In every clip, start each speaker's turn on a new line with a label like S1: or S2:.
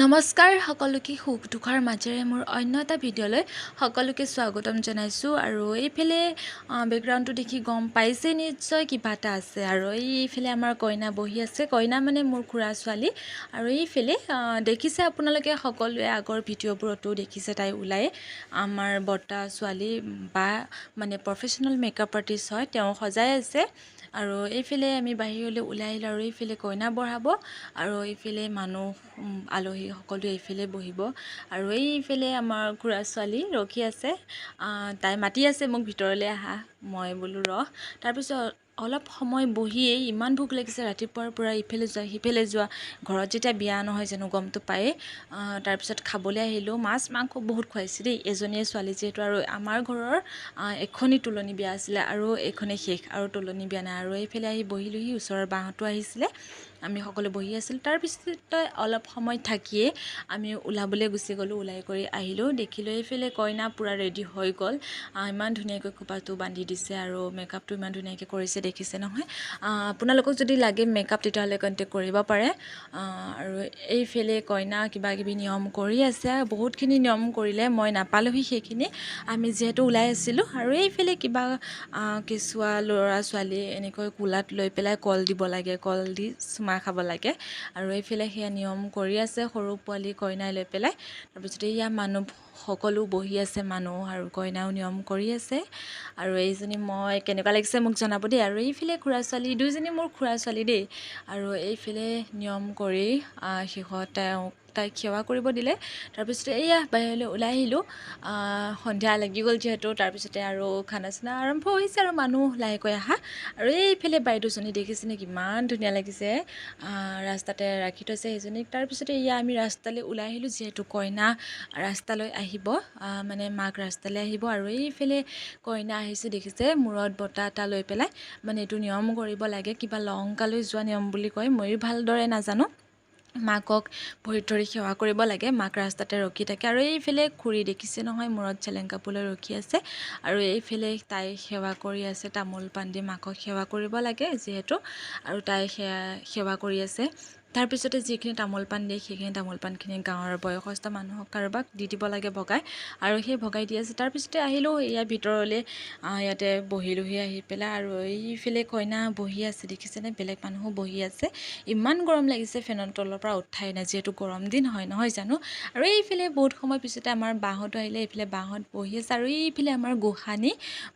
S1: নমস্কাৰ সকলোকে সুখ দুখৰ মাজেৰে মোৰ অন্য এটা ভিডিঅ'লৈ সকলোকে স্বাগতম জনাইছোঁ। আৰু এইফালে বেকগ্ৰাউণ্ডটো দেখি গম পাইছে নিশ্চয় কিবা এটা আছে। আৰু এইফালে আমাৰ কইনা বহি আছে। কইনা মানে মোৰ খুৰা ছোৱালী। আৰু এইফালে দেখিছে আপোনালোকে সকলোৱে আগৰ ভিডিঅ'বোৰতো দেখিছে তাই ওলাই। আমাৰ বৰ্তা ছোৱালী বা মানে প্ৰফেশ্যনেল মেকআপ আৰ্টিষ্ট হয় তেওঁ সজাই আছে। আৰু এইফালে আমি বাহিৰলৈ ওলাই আহিলোঁ আৰু এইফালে কইনা বঢ়াব। আৰু এইফালে মানুহ আলহী সকলোৱে এইফালে বহিব। আৰু এইফালে আমাৰ খুৰা ছোৱালী ৰখি আছে। তাই মাতি আছে মোক ভিতৰলৈ আহা। মই বোলো ৰহ। তাৰপিছত অলপ সময় বহিয়েই ইমান ভোক লাগিছে ৰাতিপুৱাৰ পৰা ইফালে যোৱা সিফালে যোৱা ঘৰত যেতিয়া বিয়া নহয় জানো গমটো পায়েই তাৰপিছত খাবলৈ আহিলোঁ। মাছ মাংস বহুত খুৱাইছে দেই এজনীয়ে ছোৱালী যিহেতু আৰু আমাৰ ঘৰৰ এখনেই তোলনি বিয়া আছিলে আৰু এইখনেই শেষ আৰু তোলনি বিয়া নাই। আৰু এইফালে আহি বহিলোহি ওচৰৰ বাহঁতো আহিছিলে আমি সকলো বহি আছিলোঁ। তাৰপিছতে অলপ সময় থাকিয়ে আমি ওলাবলৈ গুচি গ'লোঁ ওলাই কৰি আহিলোঁ। দেখিলোঁ এইফালে কইনা পূৰা ৰেডি হৈ গ'ল। ইমান ধুনীয়াকৈ খোপাটো বান্ধি দিছে আৰু মেকআপটো ইমান ধুনীয়াকৈ কৰিছে। দেখিছে নহয়। আপোনালোকক যদি লাগে মেকআপ তেতিয়াহ'লে কণ্টেক্ট কৰিব পাৰে। আৰু এইফালে কইনা কিবা কিবি নিয়ম কৰি আছে বহুতখিনি নিয়ম কৰিলে মই নাপালোঁহি সেইখিনি। আমি যিহেতু ওলাই আছিলোঁ আৰু এইফালে কিবা কেঁচুৱা ল'ৰা ছোৱালী এনেকৈ কোলাত লৈ পেলাই কল দিব লাগে কল দি চুমা খাব লাগে। আৰু এইফালে সেয়া নিয়ম কৰি আছে সৰু পোৱালি কইনাই লৈ পেলাই। তাৰপিছতে এয়া মানুহ সকলো বহি আছে মানুহ আৰু কইনাও নিয়ম কৰি আছে। আৰু এইজনী মই কেনেকুৱা লাগিছে মোক জনাব দেই আৰু এইফালে খুৰা ছোৱালী দুইজনী মোৰ খুৰা ছোৱালী দেই। আৰু এইফালে নিয়ম কৰি শেষত তেওঁক তাইক সেৱা কৰিব দিলে। তাৰপিছতে এয়া বাহিৰলৈ ওলাই আহিলোঁ। সন্ধিয়া লাগি গ'ল যিহেতু। তাৰপিছতে আৰু খানা চানা আৰম্ভ হৈছে আৰু মানুহ লাহেকৈ আহা। আৰু এইফালে বাইদেউজনী দেখিছেনে কিমান ধুনীয়া লাগিছে। ৰাস্তাতে ৰাখি থৈছে সেইজনীক। তাৰপিছতে এয়া আমি ৰাস্তালৈ ওলাই আহিলোঁ যিহেতু কইনা ৰাস্তালৈ আহিব। মানে মাক ৰাস্তালৈ আহিব। আৰু এইফালে কইনা আহিছে দেখিছে মূৰত বঁটা এটা লৈ পেলাই। মানে এইটো নিয়ম কৰিব লাগে কিবা লংকালৈ যোৱা নিয়ম বুলি কয়। ময়ো ভালদৰে নাজানো। মাকক ভৰিত ধৰি সেৱা কৰিব লাগে মাক ৰাস্তাতে ৰখি থাকে। আৰু এইফালে খুৰী দেখিছে নহয় মূৰত চেলেং কাপোৰ লৈ ৰখি আছে। আৰু এইফালে তাই সেৱা কৰি আছে তামোল পাণ দি মাকক সেৱা কৰিব লাগে যিহেতু। আৰু তাই সেৱা কৰি আছে। তাৰপিছতে যিখিনি তামোল পাণ দিয়ে সেইখিনি তামোল পাণখিনি গাঁৱৰ বয়সস্থ মানুহক কাৰোবাক দি দিব লাগে ভগাই। আৰু সেই ভগাই দি আছে তাৰপিছতে আহিলোঁ ইয়াৰ ভিতৰলৈ ইয়াতে বহিলোহি আহি পেলাই আৰু এইফালে কইনা বহি আছে দেখিছেনে? বেলেগ মানুহো বহি আছে। ইমান গৰম লাগিছে ফেনৰ তলৰ পৰা উঠাই নাই যিহেতু গৰম দিন হয় নহয় জানো? আৰু এইফালে বহুত সময় পিছতে আমাৰ বাহঁতো আহিলে এইফালে বাহঁত বহি আছে আৰু এইফালে আমাৰ গোসানী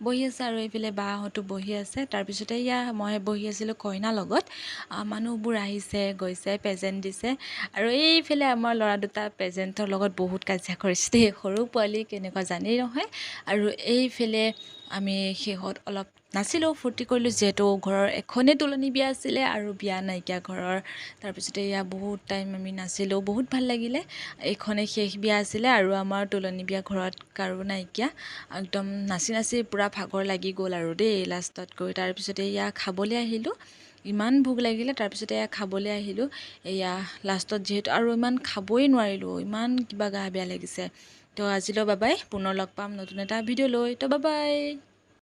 S1: বহি আছে আৰু এইফালে বাহঁতো বহি আছে। তাৰপিছতে ইয়া মই বহি আছিলোঁ কইনাৰ লগত। মানুহবোৰ আহিছে গৈছে। দিছে প্ৰেজেণ্ট দিছে। আৰু এইফালে আমাৰ ল'ৰা দুটা প্ৰেজেণ্টৰ লগত বহুত কাজিয়া কৰিছে দেই। সৰু পোৱালি কেনেকুৱা জানেই নহয়। আৰু এইফালে আমি শেষত অলপ নাচিলোঁ ফূৰ্তি কৰিলোঁ যিহেতু ঘৰৰ এখনেই তোলনি বিয়া আছিলে আৰু বিয়া নাইকিয়া ঘৰৰ। তাৰপিছতে এয়া বহুত টাইম আমি নাচিলোঁ বহুত ভাল লাগিলে। এইখনেই শেষ বিয়া আছিলে আৰু আমাৰ তোলনি বিয়া ঘৰত কাৰো নাইকিয়া। একদম নাচি নাচি পূৰা ভাগৰ লাগি গ'ল আৰু দেই লাষ্টত গৈ তাৰপিছতে এয়া খাবলৈ আহিলোঁ। ইমান ভোক লাগিলে তাৰপিছতে এয়া খাবলৈ আহিলোঁ। এয়া লাষ্টত যিহেতু আৰু ইমান খাবই নোৱাৰিলোঁ ইমান কিবা গা বেয়া লাগিছে। তো আজিলৈ বাবাই পুনৰ লগ পাম নতুন এটা ভিডিঅ' লৈ তো বাবাই